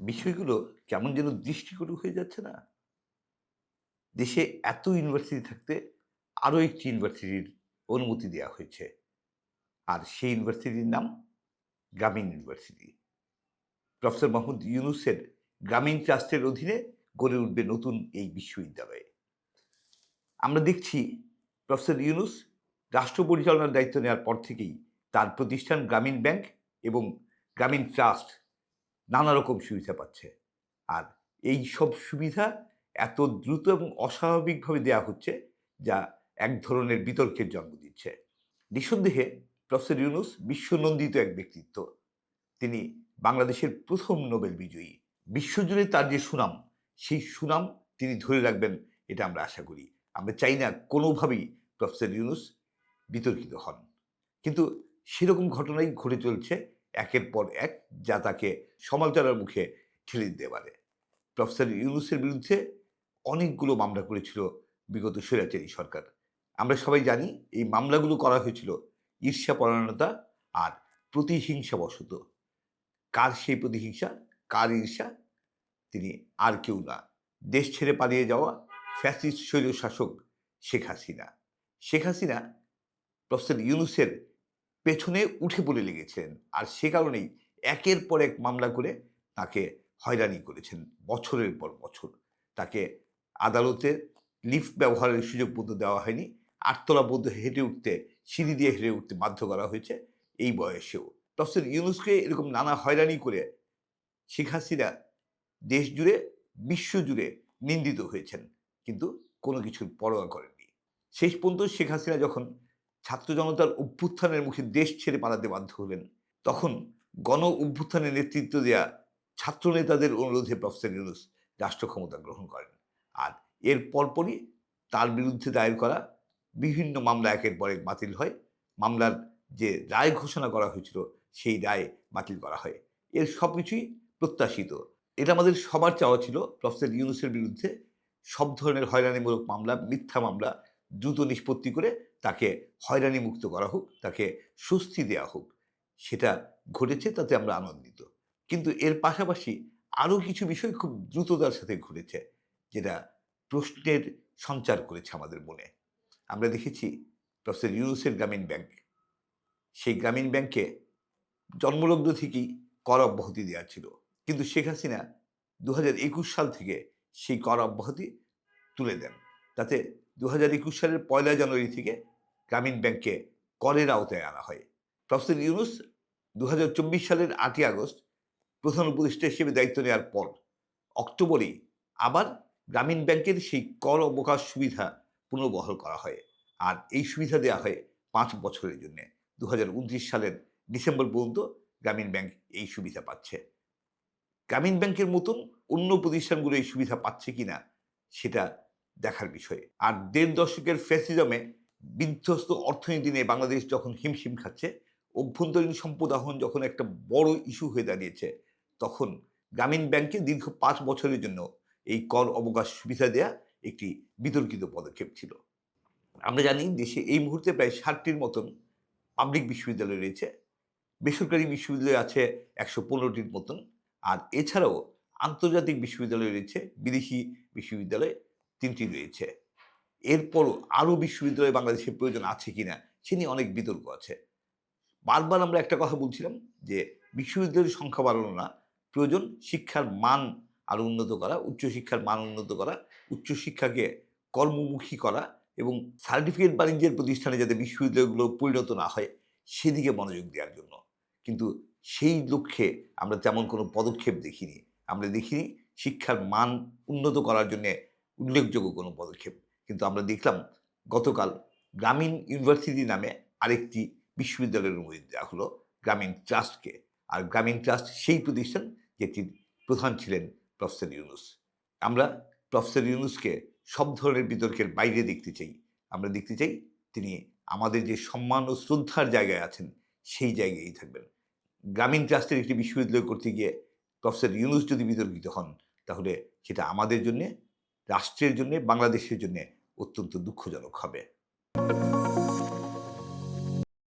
বিষয়গুলো কেমন যেন দৃষ্টিকটু হয়ে যাচ্ছে না। দেশে এত ইউনিভার্সিটি থাকতে আরও একটি ইউনিভার্সিটির অনুমতি দেওয়া হয়েছে। আর সেই ইউনিভার্সিটির নাম গ্রামীণ ইউনিভার্সিটি প্রফেসর মাহমুদ ইউনুসের গ্রামীণ ট্রাস্টের অধীনে গড়ে উঠবে নতুন এই বিশ্ববিদ্যালয়ে। আমরা দেখছি প্রফেসর ইউনুস রাষ্ট্র পরিচালনার দায়িত্ব নেওয়ার পর থেকেই তার প্রতিষ্ঠান গ্রামীণ ব্যাংক এবং গ্রামীণ ট্রাস্ট নানা রকম সুবিধা পাচ্ছে। আর এই সব সুবিধা এত দ্রুত এবং অস্বাভাবিকভাবে দেওয়া হচ্ছে যা এক ধরনের বিতর্কের জন্ম দিচ্ছে। নিঃসন্দেহে প্রফেসর ইউনুস বিশ্বনন্দিত এক ব্যক্তিত্ব। তিনি বাংলাদেশের প্রথম নোবেল বিজয়ী। বিশ্বজুড়ে তার যে সুনাম, সেই সুনাম তিনি ধরে রাখবেন এটা আমরা আশা করি। আমরা চাই না কোনোভাবেই প্রফেসর ইউনুস বিতর্কিত হন। কিন্তু সেরকম ঘটনাই ঘটে চলছে একের পর এক যা তাকে সমালোচনার মুখে ঠেলে দিতে পারে। প্রফেসর ইউনুসের বিরুদ্ধে অনেকগুলো মামলা করেছিল বিগত স্বৈরাচারী সরকার। আমরা সবাই জানি এই মামলাগুলো করা হয়েছিল ঈর্ষাপরায়ণতা আর প্রতিহিংসাবশত। কার সেই প্রতিহিংসা? কার ঈর্ষা? তিনি আর কেউ না। দেশ ছেড়ে পালিয়ে যাওয়া ফ্যাসিস্ট স্বৈর শাসক শেখ হাসিনা। শেখ হাসিনা প্রফেসর ইউনুসের পেছনে উঠে পড়ে লেগেছিলেন আর সে কারণেই একের পর এক মামলা করে তাকে হয়রানি করেছেন, বছরের পর বছর। তাকে আদালতে লিফট ব্যবহারের সুযোগ পর্যন্ত দেওয়া হয়নি। আটতলা পর্যন্ত হেঁটে উঠতে, সিঁড়ি দিয়ে হেঁটে উঠতে বাধ্য করা হয়েছে এই বয়সেও। প্রফেসর ইউনুসকে এরকম নানা হয়রানি করে শেখ হাসিনা দেশ জুড়ে বিশ্ব জুড়ে নিন্দিত হয়েছেন। কিন্তু কোনো কিছুর পরোয়া করেননি। শেষ পর্যন্ত শেখ হাসিনা যখন ছাত্র জনতার অভ্যুত্থানের মুখে দেশ ছেড়ে পালাতে বাধ্য হলেন। তখন গণ অভ্যুত্থানের নেতৃত্ব দেয়া ছাত্র নেতাদের অনুরোধে প্রফেসর ইউনুস রাষ্ট্র ক্ষমতা গ্রহণ করেন আর এর পরপরই তার বিরুদ্ধে দায়ের করা বিভিন্ন মামলা একের পর এক বাতিল হয়। মামলার যে রায় ঘোষণা করা হয়েছিল, সেই রায় বাতিল করা হয়। এর সব কিছুই প্রত্যাশিত। এটা আমাদের সবার চাওয়া ছিল প্রফেসর ইউনুসের বিরুদ্ধে সব ধরনের হয়রানিমূলক মামলা, মিথ্যা মামলা দ্রুত নিষ্পত্তি করে তাকে হয়রানি মুক্ত করা হোক, তাকে স্বস্তি দেওয়া হোক, সেটা ঘটেছে, তাতে আমরা আনন্দিত। কিন্তু এর পাশাপাশি আরও কিছু বিষয় খুব দ্রুততার সাথে ঘটেছে, যেটা প্রশ্নের সঞ্চার করেছে আমাদের মনে। আমরা দেখেছি প্রফেসর ইউনুসের গ্রামীণ ব্যাংক। সেই গ্রামীণ ব্যাংকে জন্মলগ্ন থেকেই কর অব্যাহতি দেওয়া ছিল। কিন্তু শেখ হাসিনা দু হাজার একুশ সাল থেকে সেই কর অব্যাহতি তুলে দেন। তাতে দু হাজার একুশ সালের পয়লা জানুয়ারি থেকে গ্রামীণ ব্যাংকে করের আওতায় আনা হয়। প্রফেসর ইউনুস দু হাজার চব্বিশ সালের আটই আগস্ট প্রধান উপদেষ্টা হিসেবে দায়িত্ব নেওয়ার পর অক্টোবরেই আবার গ্রামীণ ব্যাংকের সেই কর অবকাশ সুবিধা পুনর্বহাল করা হয়। আর এই সুবিধা দেওয়া হয় পাঁচ বছরের জন্যে। দু হাজার উনত্রিশ সালের ডিসেম্বর পর্যন্ত গ্রামীণ ব্যাংক এই সুবিধা পাচ্ছে। গ্রামীণ ব্যাংকের মতন অন্য প্রতিষ্ঠানগুলো এই সুবিধা পাচ্ছে কিনা সেটা দেখার বিষয়। আর দেড় দশকের ফ্যাসিজমে বিধ্বস্ত অর্থনীতি নিয়ে বাংলাদেশ যখন হিমশিম খাচ্ছে, অভ্যন্তরীণ সম্পদ আহরণ যখন একটা বড় ইস্যু হয়ে দাঁড়িয়েছে, তখন গ্রামীণ ব্যাংকে দীর্ঘ পাঁচ বছরের জন্য এই কর অবকাশ সুবিধা দেয়া একটি বিতর্কিত পদক্ষেপ ছিল। আমরা জানি দেশে এই মুহূর্তে প্রায় ষাটটির মতন পাবলিক বিশ্ববিদ্যালয় রয়েছে, বেসরকারি বিশ্ববিদ্যালয় আছে একশো পনেরোটির মতন, আর এছাড়াও আন্তর্জাতিক বিশ্ববিদ্যালয় রয়েছে, বিদেশি বিশ্ববিদ্যালয় তিনটি রয়েছে। এরপরও আরও বিশ্ববিদ্যালয় বাংলাদেশের প্রয়োজন আছে কি না সে নিয়ে অনেক বিতর্ক আছে। বারবার আমরা একটা কথা বলছিলাম যে, বিশ্ববিদ্যালয়ের সংখ্যা বাড়ানো না, প্রয়োজন শিক্ষার মান আরও উন্নত করা উচ্চশিক্ষার মান উন্নত করা উচ্চশিক্ষাকে কর্মমুখী করা এবং সার্টিফিকেট বাণিজ্যের প্রতিষ্ঠানে যাতে বিশ্ববিদ্যালয়গুলো পরিণত না হয়, সেদিকে মনোযোগ দেওয়ার জন্য। কিন্তু সেই লক্ষ্যে আমরা তেমন কোনো পদক্ষেপ দেখিনি। আমরা দেখিনি শিক্ষার মান উন্নত করার জন্যে উল্লেখযোগ্য কোনো পদক্ষেপ। কিন্তু আমরা দেখলাম গতকাল গ্রামীণ ইউনিভার্সিটি নামে আরেকটি বিশ্ববিদ্যালয়ের অনুমতি দেওয়া হলো গ্রামীণ ট্রাস্টকে। আর গ্রামীণ ট্রাস্ট সেই প্রতিষ্ঠান যেটির প্রধান ছিলেন প্রফেসর ইউনুস। আমরা প্রফেসর ইউনুসকে সব ধরনের বিতর্কের বাইরে দেখতে চাই। আমরা দেখতে চাই তিনি আমাদের যে সম্মান ও শ্রদ্ধার জায়গায় আছেন, সেই জায়গায় থাকবেন। গ্রামীণ ট্রাস্টের একটি বিশ্ববিদ্যালয় করতে গিয়ে প্রফেসর ইউনুস যদি বিতর্কিত হন, তাহলে সেটা আমাদের জন্যে, রাষ্ট্রের জন্যে, বাংলাদেশের জন্যে অত্যন্ত দুঃখজনক হবে।